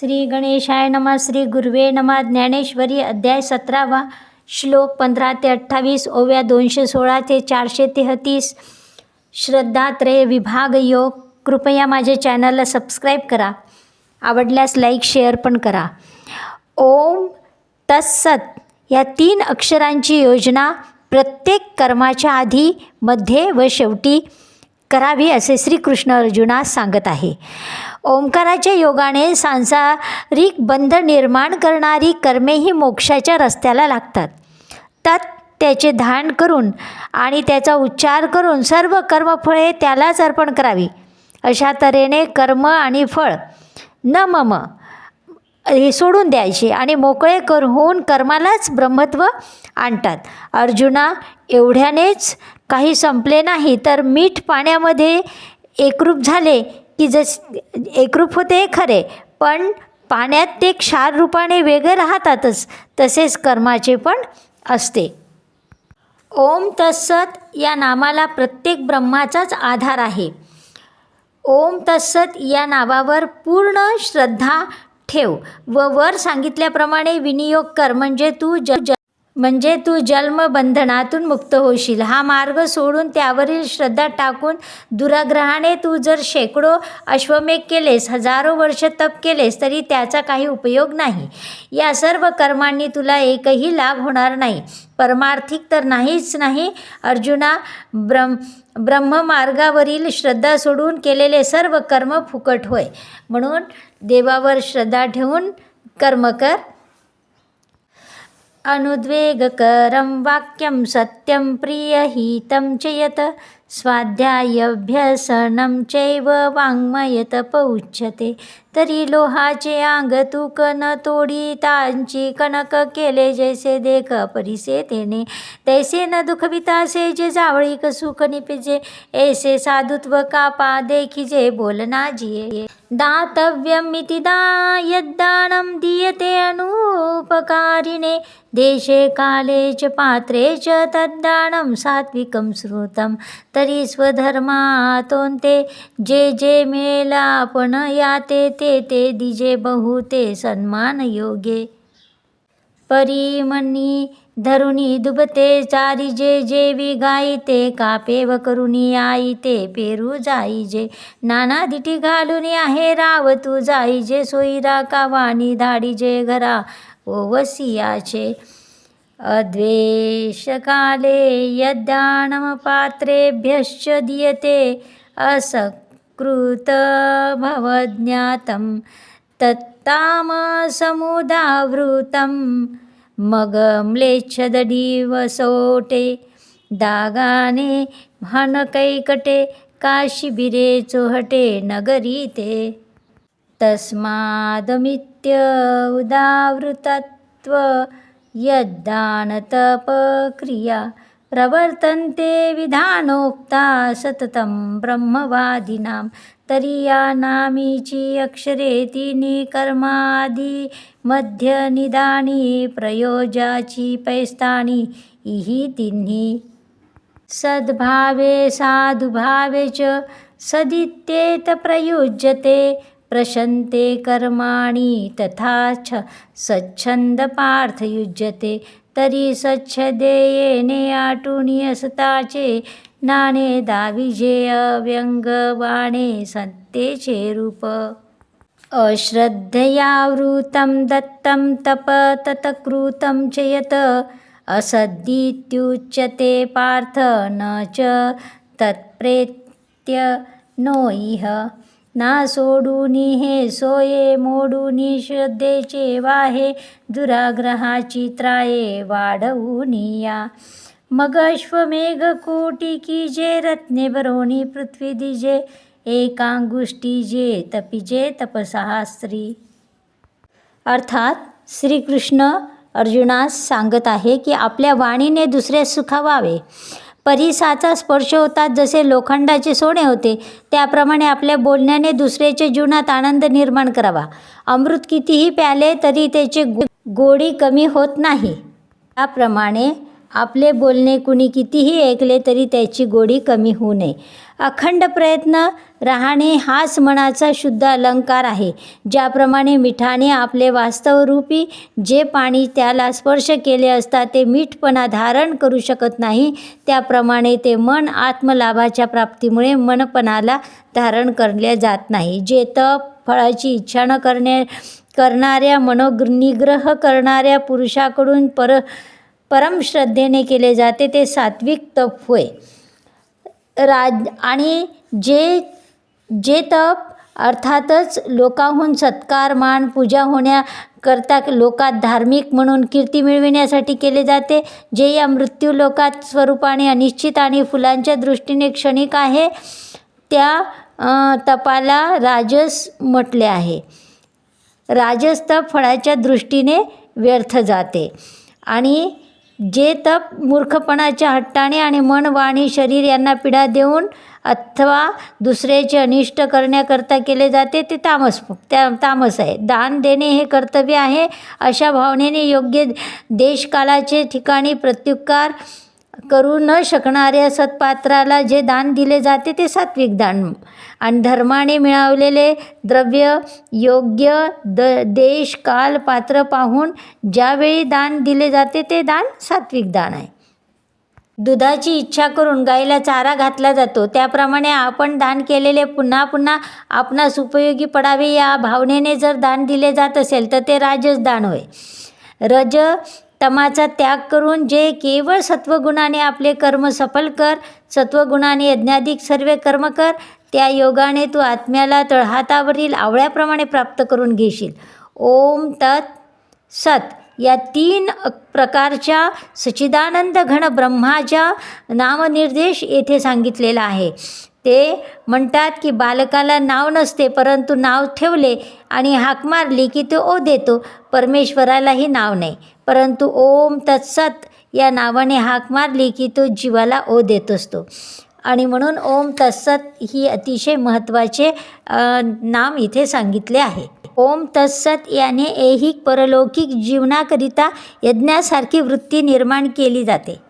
श्री गणेशाय नमः श्री गुरुवे नमः ज्ञानेश्वरी अध्याय सतरावा श्लोक पंधरा ते अठ्ठावीस ओव्या दोनशे सोळा ते चारशे तेहतीस. श्रद्धात्रय विभाग योग कृपया माझ्या चॅनलला सबस्क्राईब करा. आवडल्यास लाईक शेअर पण करा. ओम तत्सत या तीन अक्षरांची योजना प्रत्येक कर्माच्या आधी मध्ये व शेवटी करावी असे श्रीकृष्ण अर्जुनास सांगत आहे. ओंकाराच्या योगाने सांसारिक बंध निर्माण करणारी कर्मेही मोक्षाच्या रस्त्याला लागतात. तत् त्याचे धान करून आणि त्याचा उच्चार करून सर्व कर्मफळे त्यालाच अर्पण करावी. अशा तऱ्हेने कर्म आणि फळ न मम हे सोडून द्यायचे आणि मोकळे कर होऊन कर्मालाच ब्रह्मत्व आणतात. अर्जुना एवढ्यानेच काही संपले नाही तर मीठ पाण्यामध्ये एकरूप झाले की जस एकरूप होते खरे पण पाण्यात ते क्षार रूपाने वेगळे राहतातच तसेच कर्माचे पण असते. ओम तत्सत या नामाला प्रत्येक ब्रह्माचाच आधार आहे. ओम तत्सत या नावावर पूर्ण श्रद्धा ठेव व वर सांगितल्याप्रमाणे विनियोग कर म्हणजे तू ज ज- म्हणजे तू जन्मबंधनातून मुक्त होशील. हा मार्ग सोडून त्यावरील श्रद्धा टाकून दुराग्रहाने तू जर शेकडो अश्वमेघ केलेस हजारो वर्ष तप केलेस तरी त्याचा काही उपयोग नाही. या सर्व कर्मांनी तुला एकही लाभ होणार नाही. परमार्थिक तर नाहीच नाही. अर्जुना ब्रह्म ब्रह्ममार्गावरील श्रद्धा सोडून केलेले सर्व कर्म फुकट होय. म्हणून देवावर श्रद्धा ठेवून कर्म कर. अनुद्वेगकरं वाक्यं सत्यं प्रियहितं च यत् स्वाध्यायभ्यसनं चैव वाङ्मयतप उच्यते तरी लोहाचे आंग तुक न तोडी तांची कणक केले जैसे देख परिसे तेने। तैसे न दुखवितासे जे जावळीक सुख निपजे ऐसे साधुत्व कापा देखिजे बोलना जिये। दातव्यमिति दा यद्दानं दीयते अनूपकारिणे। देशे काले च पात्रे च तद्दानं सात्विकं श्रुतं। तरी स्वधर्मातोन्ते जे जे मेलापण याते ते ते दिजे बहुते सन्मानयोगे। परिमणी धरुणी दुबते चारी जे जेवी गाईते कापे व करुणी आईते पेरू जाईजे नाना दिठी घालून आहे राव तू जाईजे सोयीरा कावाणी धाडीजे घरा ओवसियाचे. अद्वेषकाले यद्दानमपात्रेभ्यश्च दीयते असकृत भवज्ञातं तत्तामसमुदावृतं मग म्लेच्छदडीवसोटे दागाने भानकैकटे काशिबिरे चोहटे नगरी ते तस्मादमित्य उदावृतत्व यद्दानतपक्रिया प्रवर्तन्ते विधानोक्ता सततं ब्रह्मवादिनां। तरी या नामीची अक्षरे तिन्ही कर्मादी मध्य निदानी प्रयोजाची पैस्तानी। इही तिन्ही। सद्भावे साधुभावे च सदित्येत प्रयुज्यते प्रशन्ते कर्माणि तथा छ सच्छन्दपार्थयुज्यते तरी स्वच्छ देयेने आटुनी असताचे नाणे दाविजे अव्यंगवाणे सत्तेचे रूप. अश्रद्धयावृतं दत्तं तप तत्कृतं च यत् असद्दित्युच्यते पार्थ न च तत्प्रेत्य नो इह. ना सोडूनी हे सोये मोडूनी श्रद्धेचे वाहे दुराग्रहाची त्राये वाढवूनी या. मग अश्वमेघ कोटी की जे रत्ने भरोणी पृथ्वी दिजे एकांगुष्टी जे तपिजे तपसास्त्री. अर्थात श्रीकृष्ण अर्जुनास सांगत आहे की आपल्या वाणीने दुसरे सुखावावे. परिसाचा स्पर्श होतात जसे लोखंडाचे सोने होते त्याप्रमाणे आपल्या बोलण्याने दुसऱ्याच्या जीवनात आनंद निर्माण करावा. अमृत कितीही प्याले तरी त्याचे गो- गोडी कमी होत नाही. त्याप्रमाणे आपले बोलणे कुणी कितीही ऐकले तरी त्याची गोडी कमी होऊ नये. अखंड प्रयत्न राहणे हाच मनाचा शुद्ध अलंकार आहे. ज्याप्रमाणे मिठाने आपले वास्तवरूपी जे पाणी त्याला स्पर्श केले असता ते मीठपणा धारण करू शकत नाही त्याप्रमाणे ते मन आत्मलाभाच्या प्राप्तीमुळे मनपणाला धारण करले जात नाही. जे तप फळाची इच्छा न करणे करणाऱ्या मनोनिग्रह करणाऱ्या पुरुषाकडून पर परमश्रद्धेने केले जाते ते सात्विक तप होय. राज आणि जे जे तप अर्थातच लोकांहून सत्कार मान पूजा होण्याकरता लोकात धार्मिक म्हणून कीर्ती मिळविण्यासाठी केले जाते जे या मृत्यू लोकात स्वरूपाने अनिश्चित आणि फुलांच्या दृष्टीने क्षणिक आहे त्या तपाला राजस म्हटले आहे. राजस तप फळाच्या दृष्टीने व्यर्थ जाते आणि जे तप मूर्खपणाच्या हट्टाने आणि मन वाणी शरीर यांना पिढा देऊन अथवा दुसऱ्याचे अनिष्ट करण्याकरता केले जाते ते तामस त्या तामस आहे. दान देणे हे कर्तव्य आहे. अशा भावनेने योग्य देशकालाचे ठिकाणी प्रत्युपकार करू न शकणाऱ्या सत्पात्राला जे दान दिले जाते ते सात्विक दान. आणि धर्माने मिळवलेले द्रव्य योग्य द देश काल पात्र पाहून ज्यावेळी दान दिले जाते ते दान सात्विक दान आहे. दुधाची इच्छा करून गाईला चारा घातला जातो. त्याप्रमाणे आपण दान केलेले पुन्हा पुन्हा आपणास उपयोगी पडावे या भावनेने जर दान दिले जात असेल तर ते राजस दान होय. रज तमाचा त्याग करून जे केवळ सत्वगुणाने आपले कर्म सफल कर सत्वगुणाने यज्ञाधिक सर्व कर्म कर त्या योगाने तू आत्म्याला तळहातावरील आवळ्याप्रमाणे प्राप्त करून घेशील. ओम तत् सत. या तीन प्रकारच्या सच्चिदानंद घन ब्रह्माच्या नामनिर्देश येथे सांगितलेला आहे. ते म्हणतात की बालकाला नाव नसते परंतु नाव ठेवले आणि हाक मारली की तो ओ देतो. परमेश्वरालाही नाव नाही. परंतु ओम तत्सत या नावाने हाक मारली की तो जीवाला ओ देत असतो. आणि म्हणून ओम तत्सत ही अतिशय महत्त्वाचे नाम इथे सांगितले आहे. ओम तत्सत याने ऐहिक परलौकिक जीवनाकरिता यज्ञासारखी वृत्ती निर्माण केली जाते.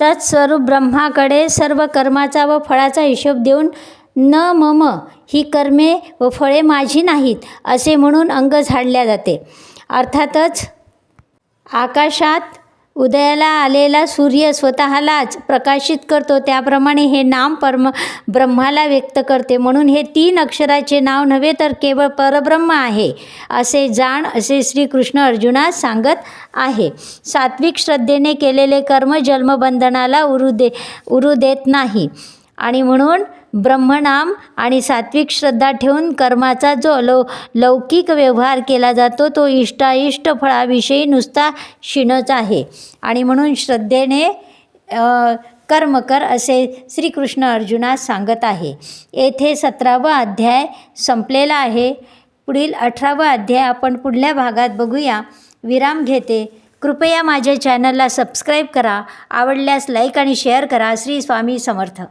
तत्स्वरूप ब्रह्माकडे सर्व कर्माचा व फळाचा हिशोब देऊन न मम ही कर्मे व फळे माझी नाहीत असे म्हणून अंग झाडल्या जाते. अर्थातच आकाशात उदयाला आलेला सूर्य स्वतःलाच प्रकाशित करतो. त्याप्रमाणे हे नाम परम ब्रह्माला व्यक्त करते. म्हणून हे तीन अक्षराचे नाव नव्हे तर केवळ परब्रह्म आहे असे जाण असे श्रीकृष्ण अर्जुनास सांगत आहे. सात्विक श्रद्धेने केलेले कर्म जन्मबंधनाला उरू दे उरू देत नाही. आणि म्हणून ब्रह्मनाम आणि सात्विक श्रद्धा ठेवून कर्माचा जो लौ लौकिक व्यवहार केला जातो तो इष्टाइष्ट फळाविषयी नुसता शिणच आहे. आणि म्हणून श्रद्धेने कर्म कर असे श्रीकृष्ण अर्जुनास सांगत आहे. येथे सतरावा अध्याय संपलेला आहे. पुढील अठरावा अध्याय आपण पुढल्या भागात बघूया. विराम घेते. कृपया माझ्या चॅनलला सबस्क्राईब करा. आवडल्यास लाईक आणि शेअर करा. श्री स्वामी समर्थ.